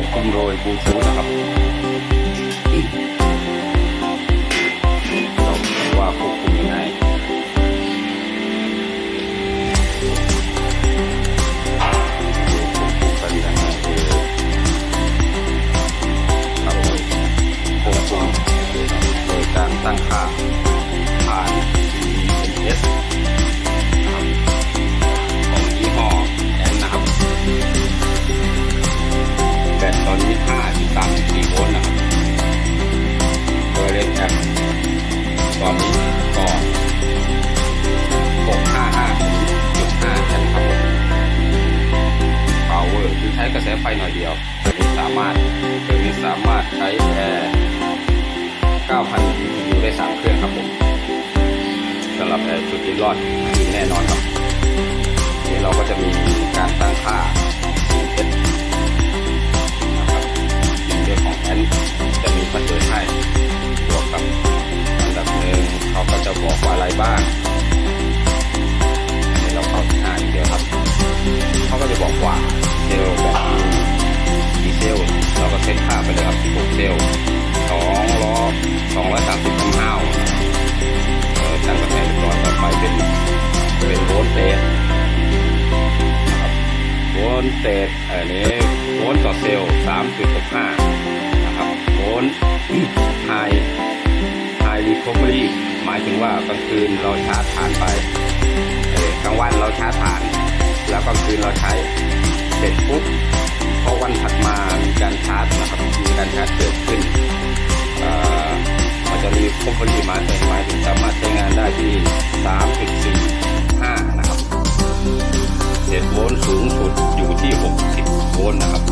欢迎各位光临。 รอดดีแน่นอนครับนี่เราก็จะมีการตั้งค่านะครับเรื่องของแอนจะมีพันเดินให้บวกกับอันดับหนึ่งเขาก็จะบอกว่าอะไรบ้างนี่เราเข้าที่หน้าอีกเดียวครับเขาก็จะบอกว่าเซลล์แบบมีเซลเราก็เซ็ตค่าไปเลยครับ16เซล เตสอันนี้โวลต์ต่อเซลล์สามจุดหกห้านะครับโวลต์ไฮไฮรีคอเวอรี่หมายถึงว่ากลางคืนเราชาร์จผ่านไปเออกลางวันเราชาร์จผ่าน แล้วกลางคืนเราใช้เสร็จปุ๊บพอวันถัดมามีการชาร์จนะครับมีการชาร์จเกิดขึ้นอ่อมันจะมีคอมพลีมาแต่หมายถึงสามารถใช้งานได้ที่3.45 11 โวลต์สูงสุดอยู่ที่ 60 โวลต์นะครับ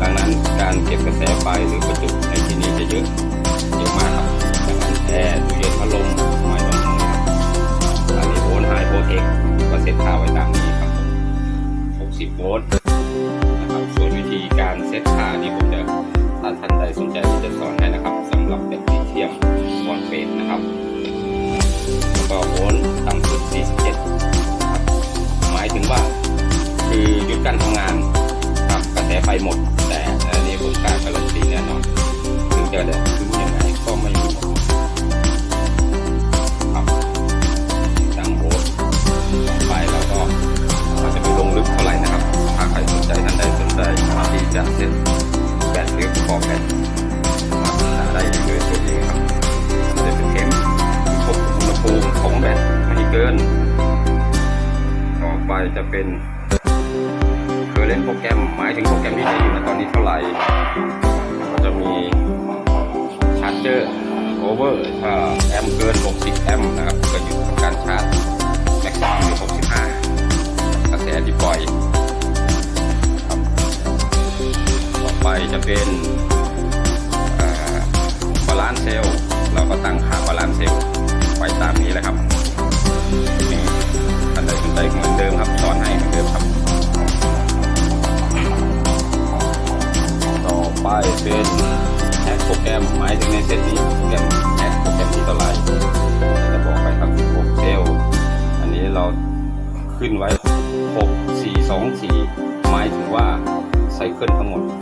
ดังนั้นการเก็บกระแสไฟหรือประจุในที่นี้จะเยอะเยอะมากครับดังนั้นแอร์ตู้เย็นพัดลมไม่ต้องห่วงครับอันนี้โวลต์ไฮยโวลต์เอกก็เซ็ตค่าไว้ตามนี้ครับ 60 โวลต์นะครับ ส่วนวิธีการเซตค่านี้ผมจะถ้าท่านใดสนใจที่จะสอนให้นะครับสำหรับแบตเตอรี่ทียมวอนเฟสนะครับแล้ก็โวลต์ต่ำสุด47หมายถึงว่า คือหยุดการทำงานครับกระแสไฟหมด แต่อันนี้ผมกล้าการันตีแน่นอนถึงจะได้ถึงยังไง เวอร์ถ้าแอมเกิน 60 แอมป์นะครับ ก็อยู่ทำการชาร์จแม็กซิมัมอยู่65กระแสที่ปล่อยครับต่อไปจะเป็นบาลานซ์เซลล์เราก็ตั้งค่าบาลานซ์เซลล์ไว้ตามนี้เลยครับนี่ท่านใดสนใจเหมือนเดิมครับสอนให้เหมือนเดิมครับ ต่อไปเป็นแฮกโปรแกรมหมายถึงในเซตนี้ ขึ้นไว้ 6 4 2 4 หมายถึงว่าไซเคิลทั้งหมด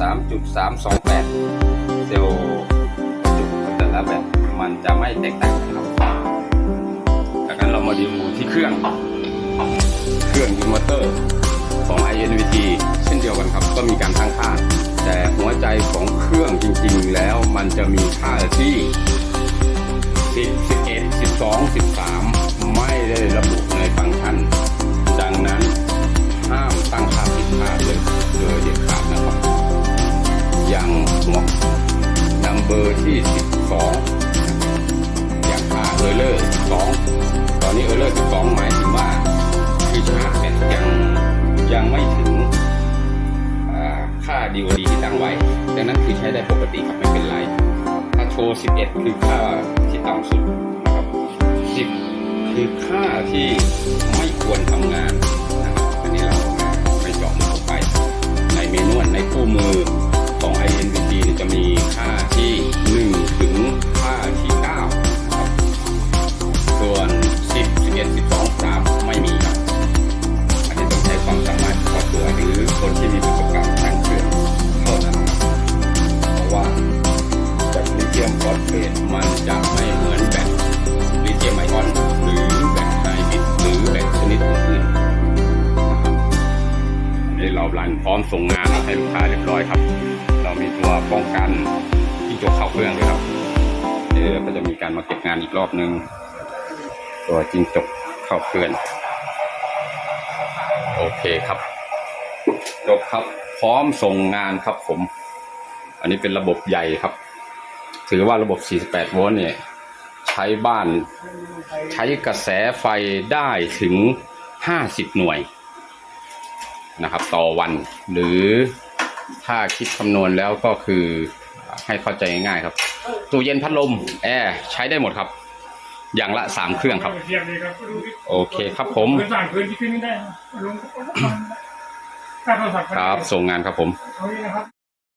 3.328 เซลล์จุดแต่ละแบตมันจะไม่แตกต่างกันครับดังนั้นเรามาดูที่เครื่อง เครื่องอินเวอร์เตอร์ของ INVT เช่นเดียวกันครับ ก็มีการตั้งค่า แต่หัวใจของเครื่องจริงๆ แล้วมันจะมีค่าที่ 10 11 12 13 ไม่ได้ระบุในฟังก์ชัน ดังนั้นห้ามตั้งค่าผิดพลาดเลยโดยเด็ด อย่างหัวนัมเบอร์ที่ 12 อย่างค่าเออร์เลอร์12 ตอนนี้เออร์เลอร์สองหมายถึงว่าคือชาร์จแบตยังยังไม่ถึงอ่าค่า DOD ที่ตั้งไว้ ดังนั้นคือใช้ได้ปกติครับไม่เป็นไร ถ้าโชว์ 11 คือค่าที่ต่ำสุดนะครับ 10 คือค่าที่ไม่ควรทำงาน ราลันพร้อมส่งงานให้ลูกค้าเรียบร้อยครับ เรามีตัวป้องกันที่จกเข้าเครื่องด้วยครับเดี๋ยวก็จะมีการมาเก็บงานอีกรอบนึง ตัวจิงจกเข้าเครื่องโอเคครับจบครับพร้อมส่งงานครับผม อันนี้เป็นระบบใหญ่ครับ ถือว่าระบบ 48 โวลต์เนี่ยใช้บ้านใช้กระแสไฟได้ถึง 50 หน่วย นะครับต่อวัน หรือถ้าคิดคำนวณแล้วก็คือให้เข้าใจง่ายๆครับ ตู้เย็นพัดลมแอร์ใช้ได้หมดครับ อย่างละสามเครื่องครับ โอเคครับผมครับส่งงานครับผม